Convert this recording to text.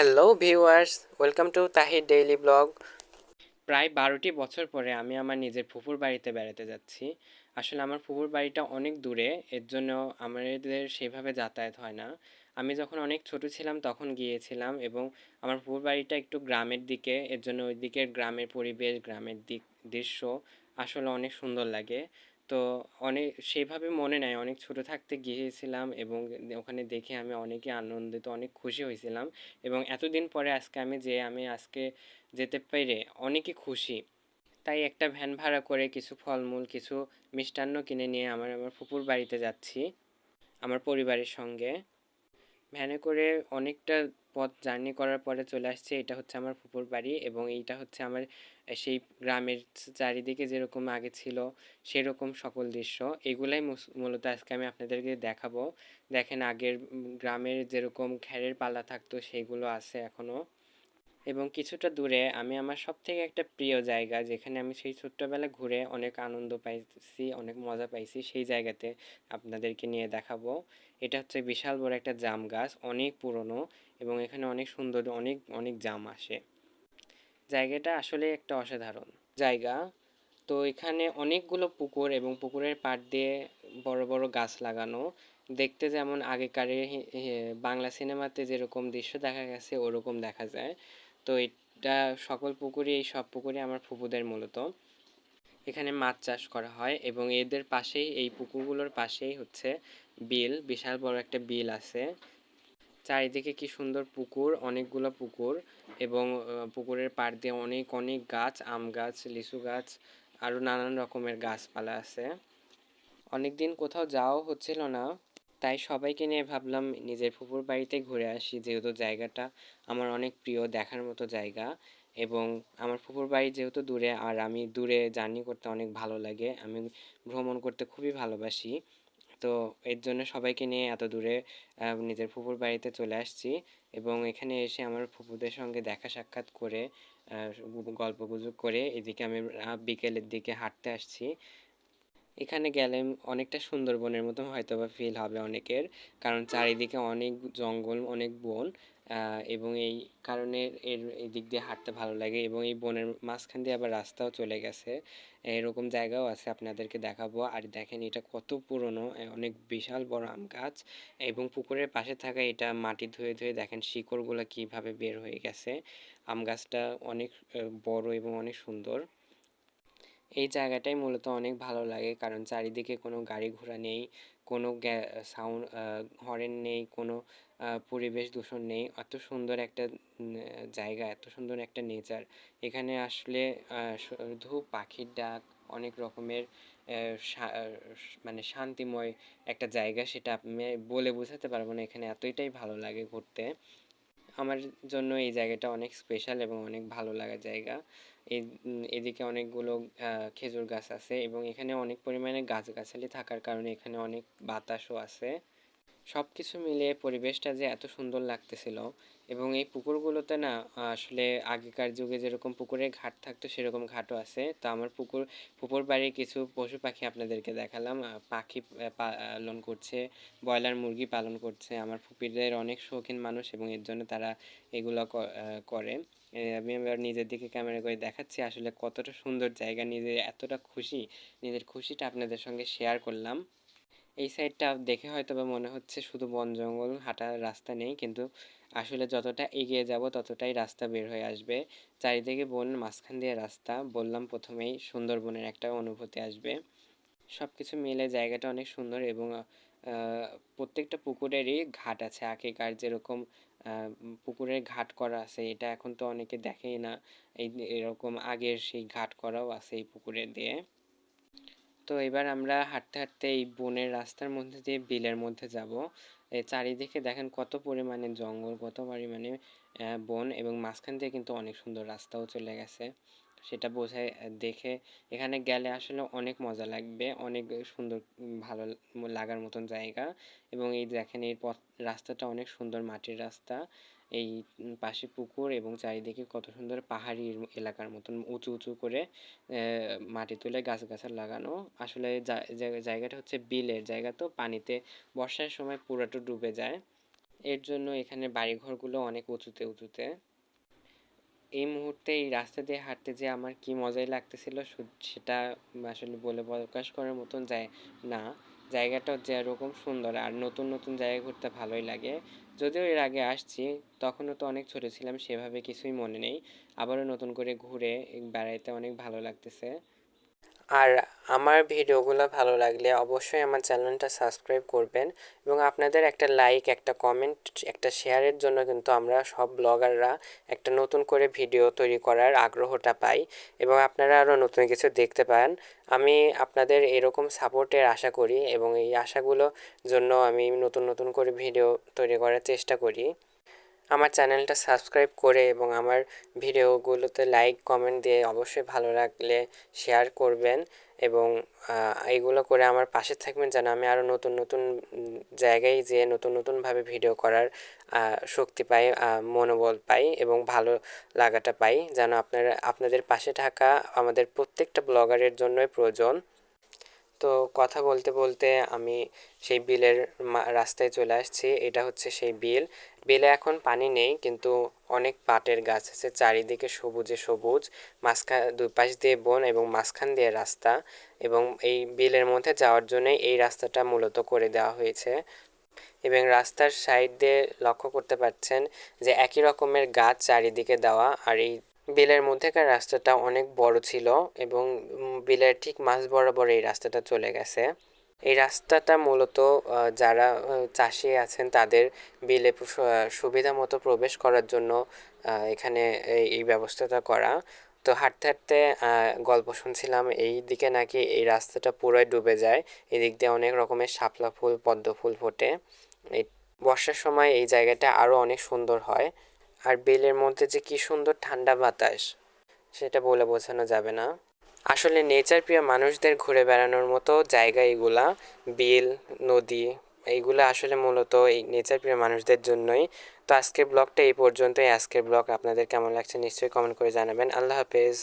Hello viewers welcome to Tahir daily blog প্রায় বারোটি বছর পরে আমি আমার নিজের ফুফুর বাড়িতে বেড়াতে যাচ্ছি। আসলে আমার ফুফুর বাড়িটা অনেক দূরে, এর জন্য আমাদের সেভাবে যাতায়াত হয় না। আমি যখন অনেক ছোট ছিলাম তখন গিয়েছিলাম এবং আমার ফুফুর বাড়িটা একটু গ্রামের দিকে, এর জন্য ওই দিকের গ্রামের পরিবেশ, গ্রামের দিক দৃশ্য আসলে অনেক সুন্দর লাগে। তো অনেক সেভাবে মনে নাই। অনেক ছোট থাকতে গিয়েছিলাম এবং ওখানে দেখে আমি অনেকই আনন্দিত, অনেক খুশি হয়েছিলাম এবং এতদিন পরে আজকে আমি যে, আমি আজকে যেতে পেরে অনেকই খুশি। তাই একটা ভ্যান ভাড়া করে কিছু ফলমূল, কিছু মিষ্টান্ন কিনে নিয়ে আমার আমার ফুপুর বাড়িতে যাচ্ছি, আমার পরিবারের সঙ্গে। ভ্যানে করে অনেকটা পথ জার্নি করার পরে চলে আসছে। এটা হচ্ছে আমার ফুপুর বাড়ি এবং এইটা হচ্ছে আমার সেই গ্রামের চারিদিকে যেরকম আগে ছিল সেরকম সকল দৃশ্য। এগুলাই মূলত আজকে আমি আপনাদেরকে দেখাবো। দেখেন আগের গ্রামের যেরকম খ্যারের পাল্লা থাকতো সেগুলো আছে এখনও এবং কিছুটা দূরে আমি আমার সব থেকে একটা প্রিয় জায়গা যেখানে আমি সেই ছোট্টবেলা ঘুরে অনেক আনন্দ পাইছি, অনেক মজা পাইছি, সেই জায়গাতে আপনাদেরকে নিয়ে দেখাবো। এটা হচ্ছে বিশাল বড় একটা জাম গাছ, অনেক পুরনো এবং এখানে অনেক সুন্দর, অনেক অনেক জাম আসে। জায়গাটা আসলে একটা অসাধারণ জায়গা। তো এখানে অনেকগুলো পুকুর এবং পুকুরের পাড় দিয়ে বড় বড় গাছ লাগানো। দেখতে যেমন আগেকার বাংলা সিনেমাতে যেরকম দৃশ্য দেখা গেছে, ওরকম দেখা যায়। তো এটা সকল পুকুরই এই সব পুকুরই আমার ফুপুদের মূলত। এখানে মাছ চাষ করা হয় এবং এদের পাশেই, এই পুকুরগুলোর পাশেই হচ্ছে বিল, বিশাল বড় একটা বিল আছে। চারিদিকে কি সুন্দর পুকুর, অনেকগুলো পুকুর এবং পুকুরের পাড় দিয়ে অনেক অনেক গাছ, আম গাছ, লিচু গাছ, আরও নানান রকমের গাছপালা আছে। অনেক দিন কোথাও যাওয়াও হচ্ছিল না। তাই সবাইকে নিয়ে ভাবলাম নিজের ফুপুর বাড়িতে ঘুরে আসি। যেহেতু জায়গাটা আমার অনেক প্রিয় দেখার মতো জায়গা এবং আমার ফুপুর বাড়ি যেহেতু দূরে আর আমি দূরে জার্নি করতে অনেক ভালো লাগে, আমি ভ্রমণ করতে খুবই ভালোবাসি। তো এর জন্য সবাইকে নিয়ে এত দূরে নিজের ফুপুর বাড়িতে চলে আসছি এবং এখানে এসে আমার ফুপুদের সঙ্গে দেখা সাক্ষাৎ করে গল্প গুজব করে এদিকে আমি বিকেলের দিকে হাঁটতে আসছি। এখানে গেলে অনেকটা সুন্দরবনের মতো হয়তো বা ফিল হবে অনেকের। কারণ চারিদিকে অনেক জঙ্গল, অনেক বন এবং এই কারণে এর এই দিক দিয়ে হাঁটতে ভালো লাগে এবং এই বনের মাঝখান দিয়ে আবার রাস্তাও চলে গেছে। এরকম জায়গাও আছে, আপনাদেরকে দেখাবো। আর দেখেন এটা কত পুরনো অনেক বিশাল বড় আম গাছ এবং পুকুরের পাশে থাকা এটা মাটি ধুয়ে ধুয়ে দেখেন শিকড়গুলো কীভাবে বের হয়ে গেছে। আম গাছটা অনেক বড় এবং অনেক সুন্দর। এই জায়গাটাই মূলত অনেক ভালো লাগে। কারণ চারিদিকে কোনো গাড়ি ঘোড়া নেই, কোনো সাউন্ড হরেন নেই, কোনো পরিবেশ দূষণ নেই। এত সুন্দর একটা জায়গা, এত সুন্দর একটা নেচার এখানে আসলে শুধু পাখির ডাক, অনেক রকমের মানে শান্তিময় একটা জায়গা সেটা আমি বলে বোঝাতে পারব না। এখানে এতটাই ভালো লাগে ঘুরতে। আমার জন্য এই জায়গাটা অনেক স্পেশাল এবং অনেক ভালো লাগা জায়গা। এদিকে অনেকগুলো খেজুর গাছ আছে এবং এখানে অনেক পরিমাণে গাছগাছালি থাকার কারণে এখানে অনেক বাতাসও আছে। সব কিছু মিলিয়ে পরিবেশটা যে এত সুন্দর লাগতেছিল এবং এই পুকুরগুলোতে না, আসলে আগেকার যুগে যেরকম পুকুরের ঘাট থাকতো সেরকম ঘাটও আছে। তো আমার পুকুর পুকুর বাড়ির কিছু পশু পাখি আপনাদেরকে দেখালাম। পাখি পালন করছে, ব্রয়লার মুরগি পালন করছে। আমার ফুপিদের অনেক শৌখিন মানুষ এবং এর জন্য তারা এগুলো করে। আমি এবার নিজের দিকে ক্যামেরা করে দেখাচ্ছি আসলে কতটা সুন্দর জায়গা। নিজে এতটা খুশি, নিজের খুশিটা আপনাদের সঙ্গে শেয়ার করলাম। এই সাইডটা দেখে হয়তো বা মনে হচ্ছে শুধু বন জঙ্গল, হাঁটার রাস্তা নেই। কিন্তু আসলে যতটা এগিয়ে যাব ততটাই রাস্তা বের হয়ে আসবে। চারিদিকে বন, মাঝখান দিয়ে রাস্তা। বললাম প্রথমেই সুন্দরবনের একটা অনুভূতি আসবে। সব কিছু মিলে জায়গাটা অনেক সুন্দর এবং প্রত্যেকটা পুকুরেরই ঘাট আছে। আগেকার যেরকম পুকুরের ঘাট করা আছে, এটা এখন তো অনেকে দেখেই না। এই, এরকম আগের সেই ঘাট করাও আছে এই পুকুরে দিয়ে। তো এবার আমরা হাঁটতে হাঁটতে এই বনের রাস্তার মধ্যে দিয়ে বিলের মধ্যে যাব। চারিদিকে দেখেন কত পরিমাণে জঙ্গল, কত পরিমাণে বন এবং মাঝখান দিয়ে কিন্তু অনেক সুন্দর রাস্তাও চলে গেছে। সেটা বোঝায় দেখে এখানে গেলে আসলে অনেক মজা লাগবে, অনেক সুন্দর ভালো লাগার মতন জায়গা এবং এই দেখেন এই পথ, রাস্তাটা অনেক সুন্দর মাটির রাস্তা। এই পাশে পুকুর এবং চারিদিকে কত সুন্দর পাহাড়ি এলাকার মতন উঁচু উঁচু করে মাটি তুলে গাছগাছাল লাগানো। আসলে জায়গাটা হচ্ছে বিলের জায়গা তো, পানিতে বর্ষার সময় পুরোটা ডুবে যায়। এর জন্য এখানে বাড়িঘরগুলো অনেক উঁচুতে উঁচুতে। এই মুহূর্তে এই রাস্তা দিয়ে হাঁটতে যে আমার কি মজাই লাগতেছিল সেটা আসলে বলে প্রকাশ করার মতন যায় না। জায়গাটা যেরকম সুন্দর আর নতুন নতুন জায়গা ঘুরতে ভালোই লাগে। যদিও এর আগে আসছি, তখনও তো অনেক ছোট ছিলাম, সেভাবে কিছুই মনে নেই। আবারও নতুন করে ঘুরে বেড়াইতে অনেক ভালো লাগতেছে। আর আমার ভিডিওগুলো ভালো লাগলে অবশ্যই আমার চ্যানেলটা সাবস্ক্রাইব করবেন এবং আপনাদের একটা লাইক, একটা কমেন্ট, একটা শেয়ারের জন্য কিন্তু আমরা সব ব্লগাররা একটা নতুন করে ভিডিও তৈরি করার আগ্রহটা পাই এবং আপনারা আরও নতুন কিছু দেখতে পান। আমি আপনাদের এরকম সাপোর্টের আশা করি এবং এই আশাগুলো জন্য আমি নতুন নতুন করে ভিডিও তৈরি করার চেষ্টা করি। আমার চ্যানেলটা সাবস্ক্রাইব করে এবং আমার ভিডিওগুলোতে লাইক, কমেন্ট দিয়ে অবশ্যই ভালো লাগলে শেয়ার করবেন এবং এইগুলো করে আমার পাশে থাকবেন যেন আমি আরও নতুন নতুন জায়গায় যেয়ে নতুন, নতুনভাবে ভিডিও করার শক্তি পাই মনোবল পাই এবং ভালো লাগাটা পাই যেন আপনারা, আপনাদের পাশে থাকা আমাদের প্রত্যেকটা ব্লগারের জন্যই প্রয়োজন। তো কথা বলতে বলতে আমি সেই বিলের রাস্তায় চলে আসছি। এটা হচ্ছে সেই বিল। বিলে এখন পানি নেই, কিন্তু অনেক পাটের গাছ আছে, চারিদিকে সবুজে সবুজ। মাঝখান দুই পাশ দিয়ে বন এবং মাঝখান দিয়ে রাস্তা। এবং এই বিলের মধ্যে যাওয়ার জন্যই এই রাস্তাটা মূলত করে দেওয়া হয়েছে। এবং রাস্তার সাইড দিয়ে লক্ষ্য করতে পারছেন যে একই রকমের গাছ চারিদিকে দেওয়া, আর এই বিলের মধ্যেকার রাস্তাটা অনেক বড় ছিল এবং বিলের ঠিক মাঝ বরাবর এই রাস্তাটা চলে গেছে। এই রাস্তাটা মূলত যারা চাষি আছেন তাদের বিলে সুবিধা মতো প্রবেশ করার জন্য এখানে এই ব্যবস্থাটা করা। তো হাঁটতে হাঁটতে গল্প শুনছিলাম এই দিকে নাকি এই রাস্তাটা পুরোই ডুবে যায়। এদিক দিয়ে অনেক রকমের শাপলা ফুল, পদ্ম ফুল ফোটে। এই বর্ষার সময় এই জায়গাটা আরও অনেক সুন্দর হয়। আর বেলের মধ্যে যে কি সুন্দর ঠান্ডা বাতাস, সেটা বলে বোঝানো যাবে না। আসলে নেচার প্রিয় মানুষদের ঘুরে বেড়ানোর মতো জায়গা এগুলা, বিল, নদী এইগুলো আসলে মূলত এই নেচার প্রিয় মানুষদের জন্যই। তো আজকের ব্লগটা এই পর্যন্তই। আজকের ব্লগ আপনাদের কেমন লাগছে নিশ্চয়ই কমেন্ট করে জানাবেন। আল্লাহ হাফেজ।